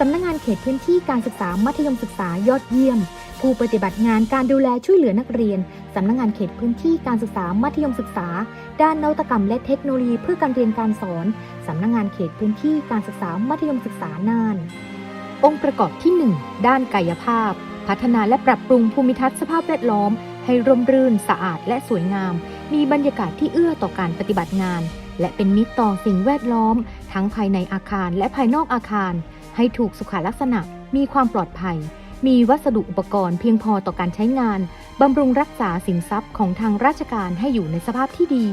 สำนักงานเขตพื้นที่การศึกษามัธยมศึกษายอดเยี่ยม ผู้ปฏิบัติงานการดูแลช่วยเหลือนักเรียน สำนักงานเขตพื้นที่การศึกษามัธยมศึกษา ด้านนวัตกรรมและเทคโนโลยีเพื่อการเรียนการสอน สำนักงานเขตพื้นที่การศึกษามัธยมศึกษาน่าน องค์ประกอบที่ 1 ด้านกายภาพ พัฒนาและปรับปรุงภูมิทัศน์สภาพแวดล้อม ให้ร่มรื่น สะอาด และสวยงาม มีบรรยากาศที่เอื้อต่อการปฏิบัติงาน และเป็นมิตรต่อสิ่งแวดล้อม ทั้งภายในอาคารและภายนอกอาคาร ให้ถูกสุขลักษณะ มีความปลอดภัย มีวัสดุอุปกรณ์เพียงพอต่อการใช้งาน บำรุงรักษาสินทรัพย์ของทางราชการให้อยู่ในสภาพที่ดี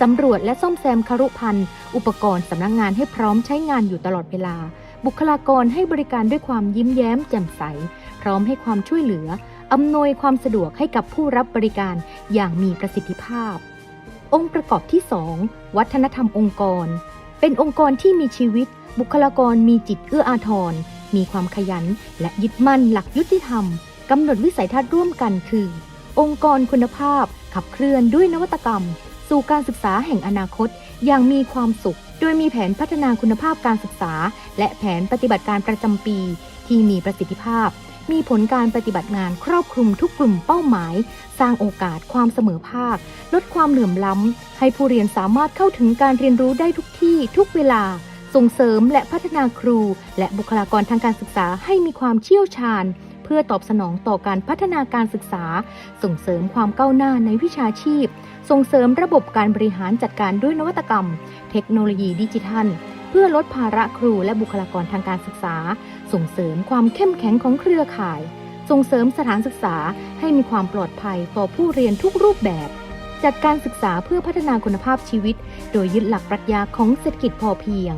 สำรวจและซ่อมแซมคารุพันธ์อุปกรณ์สำนักงงานให้พร้อมใช้งานอยู่ตลอดเวลา บุคลากรให้บริการด้วยความยิ้มแย้มแจ่มใส พร้อมให้ความช่วยเหลืออำนวยความสะดวกให้กับผู้รับบริการอย่างมีประสิทธิภาพ องค์ประกอบที่ 2 วัฒนธรรมองค์กร เป็นองค์กรที่มีชีวิต บุคลากรมีจิตเอื้ออาทร มีความขยัน และยึดมั่นหลักยุติธรรมกำหนดวิสัยทัศน์ร่วมกันคือ องค์กรคุณภาพ ขับเคลื่อนด้วยนวัตกรรม สู่การศึกษาแห่งอนาคต อย่างมีความสุข โดยมีแผนพัฒนาคุณภาพการศึกษา และแผนปฏิบัติการประจำปี ที่มีประสิทธิภาพ มีผลการปฏิบัติงานครอบคลุมทุกกลุ่มเป้าหมาย สร้างโอกาสความเสมอภาค ลดความเหลื่อมล้ำ ให้ผู้เรียนสามารถเข้าถึงการเรียนรู้ได้ทุกที่ ทุกเวลา ส่งเสริมและพัฒนาครู และบุคลากรทางการศึกษาให้มีความเชี่ยวชาญ เพื่อตอบสนองต่อการพัฒนาการศึกษา ส่งเสริมความก้าวหน้าในวิชาชีพ ส่งเสริมระบบการบริหารจัดการด้วยนวัตกรรม เทคโนโลยีดิจิทัล เพื่อลดภาระครูและบุคลากรทางการศึกษา ส่งเสริมความเข้มแข็งของเครือข่าย ส่งเสริมสถานศึกษาให้มีความปลอดภัยต่อผู้เรียนทุกรูปแบบ จัดการศึกษาเพื่อพัฒนาคุณภาพชีวิต โดยยึดหลักปรัชญาของเศรษฐกิจพอเพียง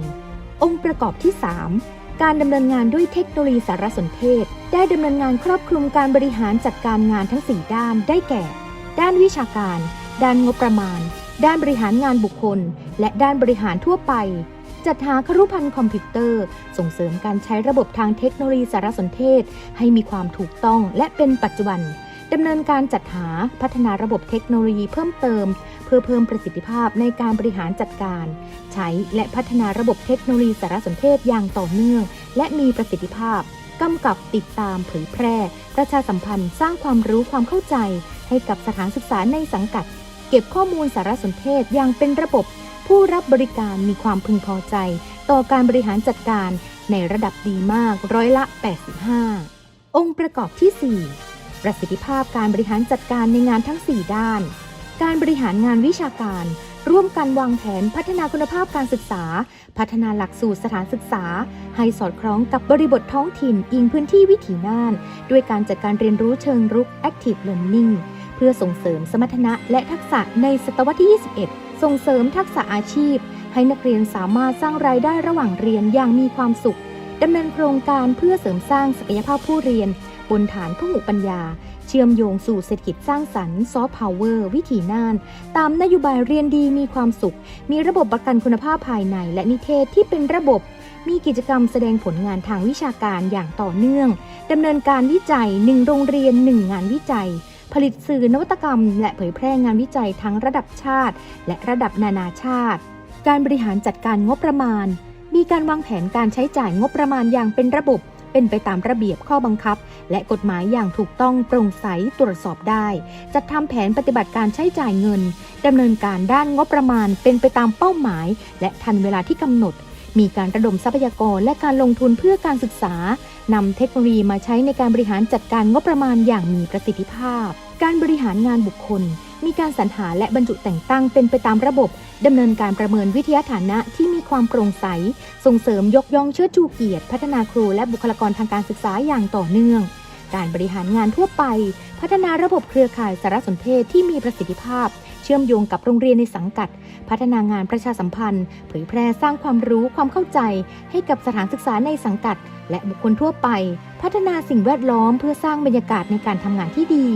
องค์ประกอบที่ 3 การดำเนินงานด้วยเทคโนโลยีสารสนเทศ ได้ดำเนินงานครอบคลุมการบริหารจัดการงานทั้ง 4 ด้านได้แก่ ด้านวิชาการ ด้านงบประมาณ ด้านบริหารงานบุคคล และด้านบริหารทั่วไป จัดหาครุพันธ์คอมพิวเตอร์ ส่งเสริมการใช้ระบบทางเทคโนโลยีสารสนเทศ ให้มีความถูกต้องและเป็นปัจจุบันดำเนินการจัดหาพัฒนาระบบเทคโนโลยีเพิ่มเติม เพื่อเพิ่มประสิทธิภาพในการบริหารจัดการ ใช้และพัฒนาระบบเทคโนโลยีสารสนเทศอย่างต่อเนื่อง และมีประสิทธิภาพกำกับติดตามเผยแพร่ ประชาสัมพันธ์สร้างความรู้ความเข้าใจ ให้กับสถานศึกษาในสังกัด เก็บข้อมูลสารสนเทศอย่างเป็นระบบ ผู้รับบริการมีความพึงพอใจ ต่อการบริหารจัดการในระดับดีมากร้อยละ 85 องค์ประกอบที่ 4 ประสิทธิภาพการบริหารจัดการในงานทั้ง 4 ด้าน การบริหารงานวิชาการ ร่วมกันวางแผนพัฒนาคุณภาพการศึกษา พัฒนาหลักสูตรสถานศึกษา ให้สอดคล้องกับบริบทท้องถิ่นอิงพื้นที่วิถีน่าน ด้วยการจัดการเรียนรู้เชิงรุก Active Learning เพื่อส่งเสริมสมรรถนะและทักษะในศตวรรษที่ 21 ส่งเสริมทักษะอาชีพ ให้นักเรียนสามารถสร้างรายได้ระหว่างเรียนอย่างมีความสุขดำเนินโครงการเพื่อเสริมสร้างศักยภาพผู้เรียน บนฐานพหุปัญญา เชื่อมโยงสู่เศรษฐกิจสร้างสรรค์ซอฟต์พาวเวอร์วิถีน่าน ตามนโยบายเรียนดีมีความสุข มีระบบประกันคุณภาพภายในและนิเทศที่เป็นระบบ มีกิจกรรมแสดงผลงานทางวิชาการอย่างต่อเนื่องดำเนินการวิจัย 1 โรงเรียน 1 งานวิจัย ผลิตสื่อนวัตกรรม และเผยแพร่งานวิจัยทั้งระดับชาติ และระดับนานาชาติ การบริหารจัดการงบประมาณ มีการวางแผนการใช้จ่ายงบประมาณอย่างเป็นระบบ เป็นไปตามระเบียบข้อบังคับ และกฎหมายอย่างถูกต้องโปร่งใสตรวจสอบได้ จัดทำแผนปฏิบัติการใช้จ่ายเงินดำเนินการด้านงบประมาณเป็นไปตามเป้าหมาย และทันเวลาที่กำหนด มีการระดมทรัพยากรและการลงทุนเพื่อการศึกษานำเทคโนโลยีมาใช้ในการบริหารจัดการงบประมาณอย่างมีประสิทธิภาพ การบริหารงานบุคคล มีการสรรหาและบรรจุแต่งตั้งเป็นไปตามระบบดำเนินการประเมินวิทยาฐานะที่มีความโปร่งใส ส่งเสริมยกย่องเชิดชูเกียรติ พัฒนาครูและบุคลากรทางการศึกษาอย่างต่อเนื่อง การบริหารงานทั่วไป พัฒนาระบบเครือข่ายสารสนเทศที่มีประสิทธิภาพ เชื่อมโยงกับโรงเรียนในสังกัด พัฒนางานประชาสัมพันธ์ เผยแพร่สร้างความรู้ความเข้าใจ ให้กับสถานศึกษาในสังกัด และบุคคลทั่วไป พัฒนาสิ่งแวดล้อมเพื่อสร้างบรรยากาศในการทำงานที่ดี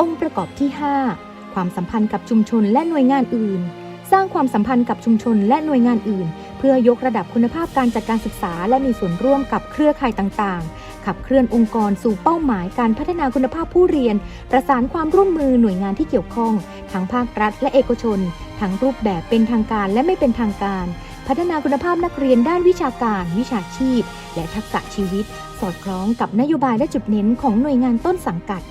องค์ประกอบที่ 5 ความสัมพันธ์กับชุมชนและหน่วยงานอื่น สร้างความสัมพันธ์กับชุมชนและหน่วยงานอื่น เพื่อยกระดับคุณภาพการจัดการศึกษา และมีส่วนร่วมกับเครือข่ายต่างๆ ขับเคลื่อนองค์กรสู่เป้าหมายการพัฒนาคุณภาพผู้เรียน ประสานความร่วมมือหน่วยงานที่เกี่ยวข้อง ทั้งภาครัฐและเอกชน ทั้งรูปแบบเป็นทางการและไม่เป็นทางการ พัฒนาคุณภาพนักเรียนด้านวิชาการ วิชาชีพ และทักษะชีวิต สอดคล้องกับนโยบายและจุดเน้นของหน่วยงานต้นสังกัด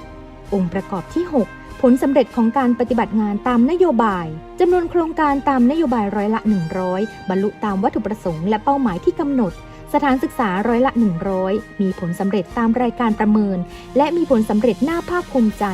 องค์ประกอบที่ 6ผลสำเร็จของการปฏิบัติงานตามนโยบายจำนวนโครงการตามนโยบายร้อยละ 100 บรรลุตามวัตถุประสงค์และเป้าหมายที่กำหนด สถานศึกษาร้อยละ 100 มีผลสำเร็จตามรายการประเมิน และมีผลสำเร็จหน่าภาคภูมิใจ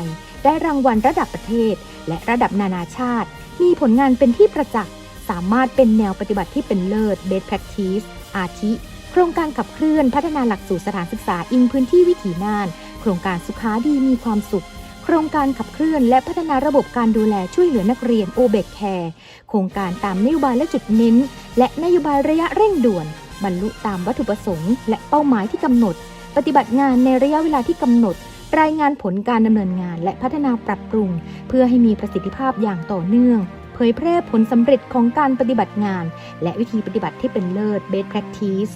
ได้รางวัลระดับประเทศ และระดับนานาชาติ มีผลงานเป็นที่ประจักษ์ สามารถเป็นแนวปฏิบัติที่เป็นเลิศ best practice อาทิ โครงการขับเคลื่อนพัฒนาหลักสูตรสถานศึกษาอิงพื้นที่วิถีน่าน โครงการสุขาดีมีความสุขโครงการขับเคลื่อนและพัฒนาระบบการดูแลช่วยเหลือนักเรียนโอเบกแคร์โครงการตามนโยบายและจุดเน้น และนโยบายระยะเร่งด่วน บรรลุตามวัตถุประสงค์ และเป้าหมายที่กำหนด ปฏิบัติงานในระยะเวลาที่กำหนด รายงานผลการดำเนินงาน และพัฒนาปรับปรุง เพื่อให้มีประสิทธิภาพอย่างต่อเนื่อง เผยแพร่ผลสำเร็จของการปฏิบัติงาน และวิธีปฏิบัติที่เป็นเลิศ best practice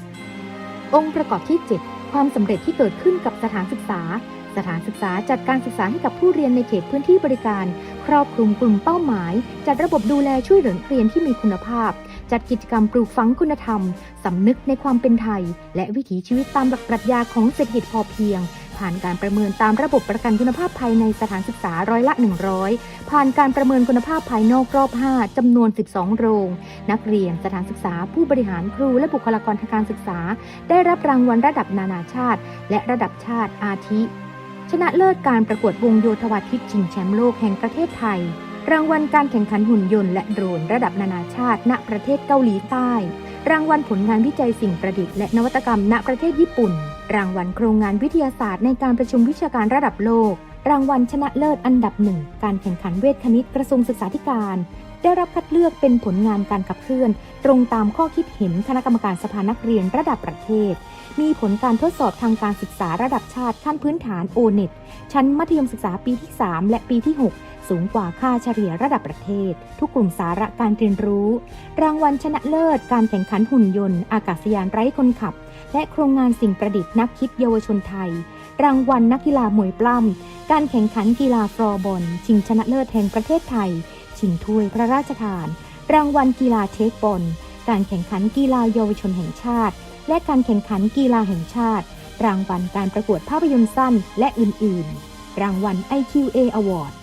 องค์ประกอบที่ 7 ความสำเร็จที่เกิดขึ้นกับสถานศึกษา สถานศึกษาจัดการศึกษาให้กับผู้เรียนในเขตพื้นที่บริการ ครอบคลุมกลุ่มเป้าหมาย จัดระบบดูแลช่วยเหลือนักเรียนที่มีคุณภาพ จัดกิจกรรมปลูกฝังคุณธรรม สำนึกในความเป็นไทย และวิถีชีวิตตามหลักปรัชญาของเศรษฐกิจพอเพียง ผ่านการประเมินตามระบบประกันคุณภาพภายในสถานศึกษาร้อยละ 100 ผ่านการประเมินคุณภาพภายนอกรอบ 5จำนวน 12 โรง นักเรียนสถานศึกษา ผู้บริหารครูและบุคลากรทางการศึกษา ได้รับรางวัลระดับนานาชาติ และระดับชาติอาทิ ชนะเลิศการประกวดวงโยธวาทิตชิงแชมป์โลกแห่งประเทศไทย รางวัลการแข่งขันหุ่นยนต์และโดรนระดับนานาชาติ ณประเทศเกาหลีใต้ รางวัลผลงานวิจัยสิ่งประดิษฐ์และนวัตกรรม ณประเทศญี่ปุ่น รางวัลโครงงานวิทยาศาสตร์ในการประชุมวิชาการระดับโลก รางวัลชนะเลิศอันดับหนึ่งการแข่งขันเวทคณิตกระทรวงศึกษาธิการ ได้รับคัดเลือกเป็นผลงานการขับเคลื่อน ตรงตามข้อคิดเห็นคณะกรรมการสภานักเรียนระดับประเทศมีผลการทดสอบทางการศึกษาระดับชาติขั้นพื้นฐาน o n e t ชั้นมัธยมศึกษาปีที่ 3 และปีที่ 6 สูงกว่าค่าเฉลี่ยระดับประเทศ ทุกกลุ่มสาระการเรียนรู้ รางวัลชนะเลิศ การแข่งขันหุ่นยนต์ อากาศยานไร้คนขับ และโครงงานสิ่งประดิษฐ์นักคิดเยาวชนไทย รางวัลนักกีฬามวยปล้ำการแข่งขันกีฬาฟลอร์บอลชิงชนะเลิศแห่งประเทศไทย ชิงถ้วยพระราชทาน รางวัลกีฬาเทคบอลการแข่งขันกีฬาเยาวชนแห่งชาติ และการแข่งขันกีฬาแห่งชาติ รางวัลการประกวดภาพยนตร์สั้นและอื่น ๆ รางวัล IQA Award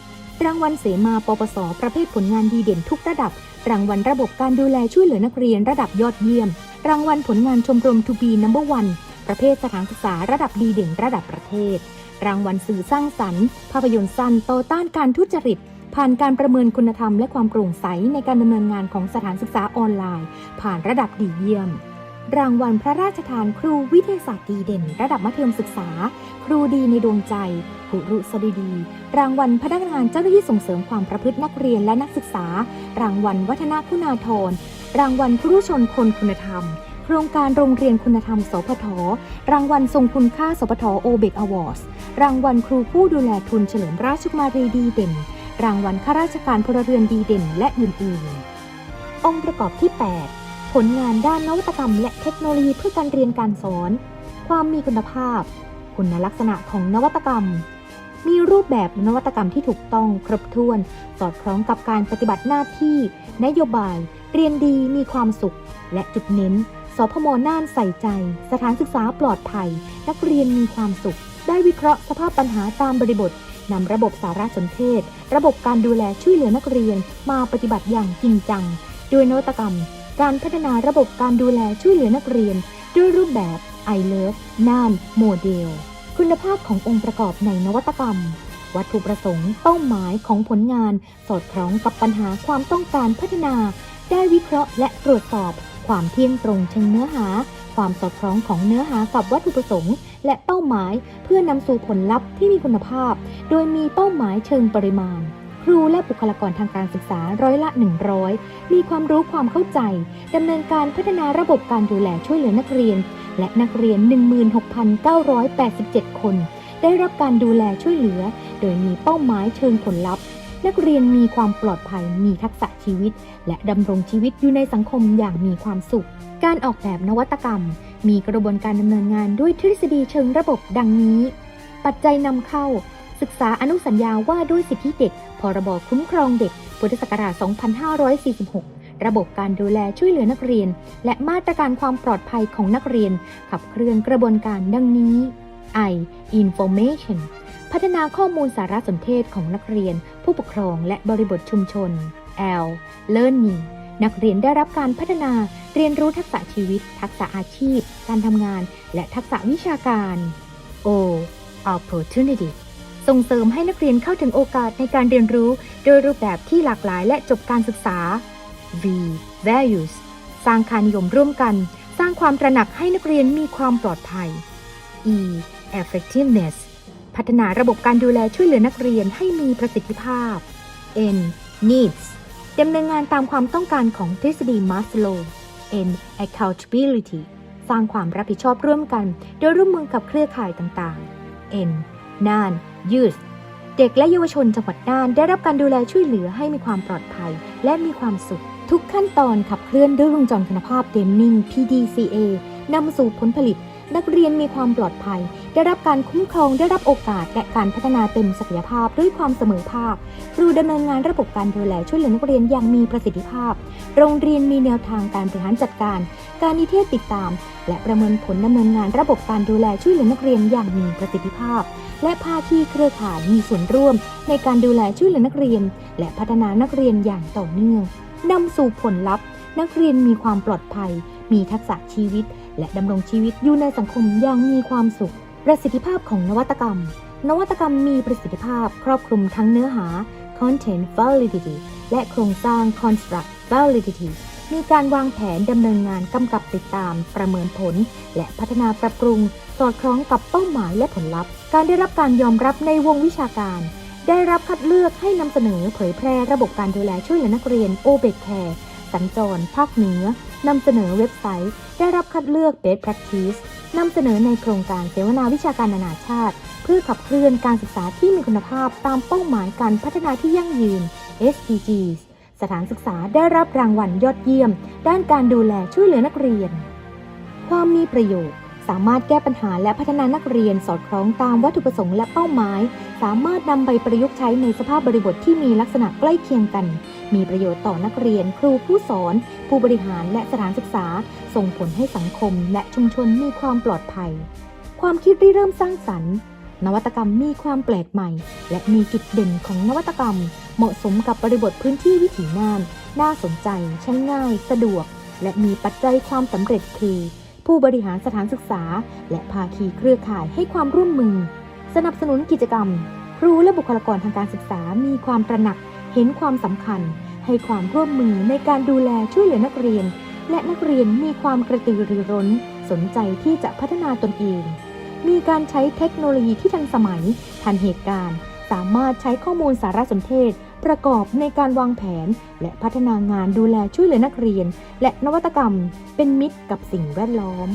รางวัลเสมาปปส ประเภทผลงานดีเด่นทุกระดับ รางวัลระบบการดูแลช่วยเหลือนักเรียนระดับยอดเยี่ยม รางวัลผลงานชมรม To be Number One ประเภทสถานศึกษาระดับดีเด่นระดับประเทศ รางวัลสื่อสร้างสรรค์ ภาพยนตร์สั้นต่อต้านการทุจริต ผ่านการประเมินคุณธรรมและความโปร่งใสในการดำเนินงานของสถานศึกษาออนไลน์ ผ่านระดับดีเยี่ยม รางวัลพระราชทานครูวิทยาศาสตร์ดีเด่น ระดับมัธยมศึกษา ครูดีในดวงใจคุรุสดีดี รางวัลพนักงานเจ้าหน้าที่ส่งเสริมความประพฤตินักเรียนและนักศึกษา รางวัลวัฒนคุณาธรรางวัลครูชนคนคุณธรรม โครงการโรงเรียนคุณธรรม สพท รางวัลทรงคุณค่า สพทโอเบกอวอร์ดรางวัลครูผู้ดูแลทุนเฉลิมราชกุมารีดีเด่น รางวัลข้าราชการพลเรือนดีเด่น และอื่นๆ องค์ประกอบที่ 8 ผลงานด้านนวัตกรรม และเทคโนโลยีเพื่อการเรียนการสอน ความมีคุณภาพ คุณลักษณะของนวัตกรรม มีรูปแบบนวัตกรรมที่ถูกต้องครบถ้วน สอดคล้องกับการปฏิบัติหน้าที่ นโยบาย เรียนดีมีความสุข และจุดเน้นสพมน่านใส่ใจ สถานศึกษาปลอดภัย นักเรียนมีความสุข ได้วิเคราะห์สภาพปัญหาตามบริบทนำระบบสารสนเทศ ระบบการดูแลช่วยเหลือนักเรียนมาปฏิบัติอย่างจริงจัง โดยนวัตกรรม การพัฒนาระบบการดูแลช่วยเหลือนักเรียน ด้วยรูปแบบ i Love น่านโมเดล คุณภาพขององค์ประกอบในนวัตกรรม วัตถุประสงค์เป้าหมายของผลงาน สอดคล้องกับปัญหาความต้องการพัฒนา ได้วิเคราะห์และตรวจสอบ ความเที่ยงตรงเชิงเนื้อหา ความสอดคล้องของเนื้อหากับวัตถุประสงค์และเป้าหมายเพื่อนำสู่ผลลัพธ์ที่มีคุณภาพ โดยมีเป้าหมายเชิงปริมาณ ครูและบุคลากรทางการศึกษาร้อยละ 100 มีความรู้ความเข้าใจดำเนินการพัฒนาระบบการดูแลช่วยเหลือนักเรียน และนักเรียน 16,987 คน ได้รับการดูแลช่วยเหลือ โดยมีเป้าหมายเชิงผลลัพธ์ นักเรียนมีความปลอดภัย มีทักษะชีวิต และดำรงชีวิตอยู่ในสังคมอย่างมีความสุข การออกแบบนวัตกรรม มีกระบวนการดำเนินงานด้วยทฤษฎีเชิงระบบดังนี้ ปัจจัยนำเข้า ศึกษาอนุสัญญาว่าด้วยสิทธิเด็ก พรบคุ้มครองเด็ก พุทธศักราช 2546 ระบบการดูแลช่วยเหลือนักเรียน และมาตรการความปลอดภัยของนักเรียน ขับเคลื่อนกระบวนการดังนี้ I Information พัฒนาข้อมูลสารสนเทศของนักเรียน ผู้ปกครองและบริบทชุมชน L Learning นักเรียนได้รับการพัฒนาเรียนรู้ทักษะชีวิต ทักษะอาชีพ การทำงาน และทักษะวิชาการ O Opportunity ส่งเสริมให้นักเรียนเข้าถึงโอกาสในการเรียนรู้ โดยรูปแบบที่หลากหลายและจบการศึกษา V Values สร้างค่านิยมร่วมกัน สร้างความตระหนักให้นักเรียนมีความปลอดภัย E Effectiveness พัฒนาระบบการดูแลช่วยเหลือนักเรียนให้มีประสิทธิภาพ N Needs ดำเนินงานตามความต้องการของทฤษฎีมัสโล N Accountability สร้างความรับผิดชอบร่วมกัน โดยร่วมมือกับเครือข่ายต่างๆ N น่าน Youth เด็กและเยาวชนจังหวัดน่านได้รับการดูแลช่วยเหลือให้มีความปลอดภัย และมีความสุข ทุกขั้นตอนขับเคลื่อนด้วยวงจรคุณภาพเดมนิง PDCA นำสู่ผลผลิต นักเรียนมีความปลอดภัย ได้รับการคุ้มครองได้รับโอกาสและการพัฒนาเต็มศักยภาพด้วยความเสมอภาคครูดำเนินงานระบบการดูแลช่วยเหลือนักเรียนอย่างมีประสิทธิภาพ โรงเรียนมีแนวทางการบริหารจัดการ การนิเทศติดตาม และประเมินผลดำเนินงานระบบการดูแลช่วยเหลือนักเรียนอย่างมีประสิทธิภาพ และภาคีเครือข่ายมีส่วนร่วม ในการดูแลช่วยเหลือนักเรียน และพัฒนานักเรียนอย่างต่อเนื่องนำสู่ผลลัพธ์ นักเรียนมีความปลอดภัย มีทักษะชีวิต และดำรงชีวิตอยู่ในสังคมอย่างมีความสุข ประสิทธิภาพของนวัตกรรม นวัตกรรมมีประสิทธิภาพ ครอบคลุมทั้งเนื้อหา content validity และโครงสร้าง construct validity มีการวางแผนดำเนินงานกำกับติดตาม ประเมินผล และพัฒนาปรับปรุง สอดคล้องกับเป้าหมายและผลลัพธ์ การได้รับการยอมรับในวงวิชาการ ได้รับคัดเลือกให้นำเสนอเผยแพร่ระบบการดูแลช่วยเหลือนักเรียน o b e c Care สัญจร ภาคเหนือนำเสนอเว็บไซต์ ได้รับคัดเลือก Best Practice นำเสนอในโครงการเสวนาวิชาการนานาชาติ เพื่อขับเคลื่อนการศึกษาที่มีคุณภาพตามเป้าหมายการพัฒนาที่ยั่งยืน SDGs สถานศึกษาได้รับรางวัลยอดเยี่ยม ด้านการดูแลช่วยเหลือนักเรียน ความมีประโยชน์ สามารถแก้ปัญหาและพัฒนานักเรียนสอดคล้องตามวัตถุประสงค์และเป้าหมาย สามารถนำไปประยุกต์ใช้ในสภาพบริบทที่มีลักษณะใกล้เคียงกัน มีประโยชน์ต่อนักเรียน ครูผู้สอน ผู้บริหารและสถานศึกษา ส่งผลให้สังคมและชุมชนมีความปลอดภัย ความคิดริเริ่มสร้างสรรค์ นวัตกรรมมีความแปลกใหม่ และมีจุดเด่นของนวัตกรรม เหมาะสมกับบริบทพื้นที่วิถีน่าน น่าสนใจ ใช้ง่าย สะดวก และมีปัจจัยความสำเร็จคือ ผู้บริหารสถานศึกษา และภาคีเครือข่ายให้ความร่วมมือ สนับสนุนกิจกรรม ครูและบุคลากรทางการศึกษามีความตระหนักเห็นความสำคัญ ให้ความร่วมมือในการดูแลช่วยเหลือนักเรียน และนักเรียนมีความกระตือรือร้น สนใจที่จะพัฒนาตนเอง มีการใช้เทคโนโลยีที่ทันสมัย ทันเหตุการณ์ สามารถใช้ข้อมูลสารสนเทศ ประกอบในการวางแผน และพัฒนางานดูแลช่วยเหลือนักเรียน และนวัตกรรม เป็นมิตรกับสิ่งแวดล้อม